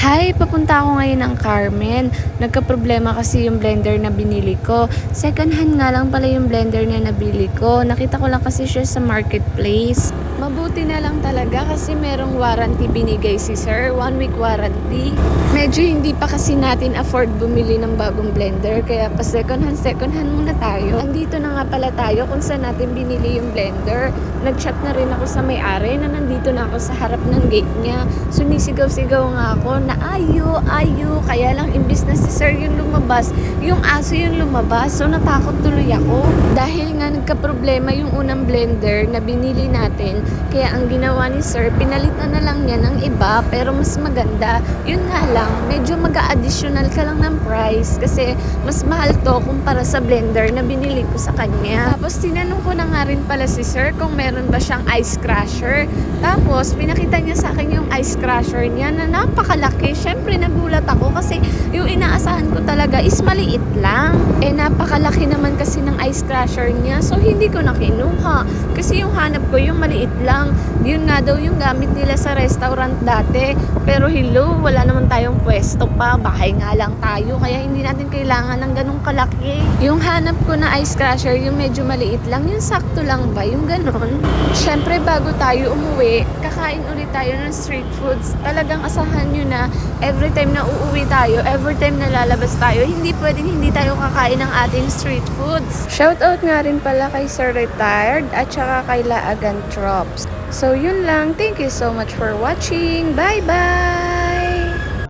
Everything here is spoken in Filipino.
Hi, papunta ako ngayon ng Carmen. Nagka-problema kasi yung blender na binili ko. Second hand nga lang pala yung blender na nabili ko. Nakita ko lang kasi siya sa marketplace. Mabuti na lang talaga kasi merong warranty binigay si sir. One week warranty. Medyo hindi pa kasi natin afford bumili ng bagong blender. Kaya pa second hand, second hand muna tayo. Andito na nga pala tayo kung saan natin binili yung blender. Nag-chat na rin ako sa may-ari na nandito na ako sa harap ng gate niya. Sumisigaw-sigaw nga ako na ayo, ayo. Kaya lang imbis na si sir yung lumabas, yung aso yung lumabas. So natakot tuloy ako. Dahil nga nagka-problema yung unang blender na binili natin. Kaya ang ginawa ni sir, pinalitan na lang niya ng iba pero mas maganda. Yun nga lang, medyo mag-additional ka lang ng price kasi mas mahal to kumpara sa blender na binili ko sa kanya. Tapos tinanong ko na nga rin pala si sir kung meron ba siyang ice crusher. Tapos pinakita niya sa akin yung ice crusher niya na napakalaki. Syempre nagulat ako kasi yung inaasahan ko talaga is maliit lang. Eh napakalaki naman kasi ng ice crusher niya so hindi ko na kinuha. Kasi yung hanap ko yung maliit lang. Yun nga daw yung gamit nila sa restaurant dati. Pero hello, wala naman tayong pwesto pa. Bahay nga lang tayo. Kaya hindi natin kailangan ng ganong kalaki. Yung hanap ko na ice crusher, yung medyo maliit lang. Yung sakto lang ba? Yung ganon. Siyempre, bago tayo umuwi, kakain ulit tayo ng street foods. Talagang asahan nyo na every time na uuwi tayo, every time na lalabas tayo, hindi pwedeng hindi tayo kakain ng ating street foods. Shoutout nga rin pala kay Sir Retired at saka kay Laagan Trops. So yun lang. Thank you so much for watching. Bye-bye!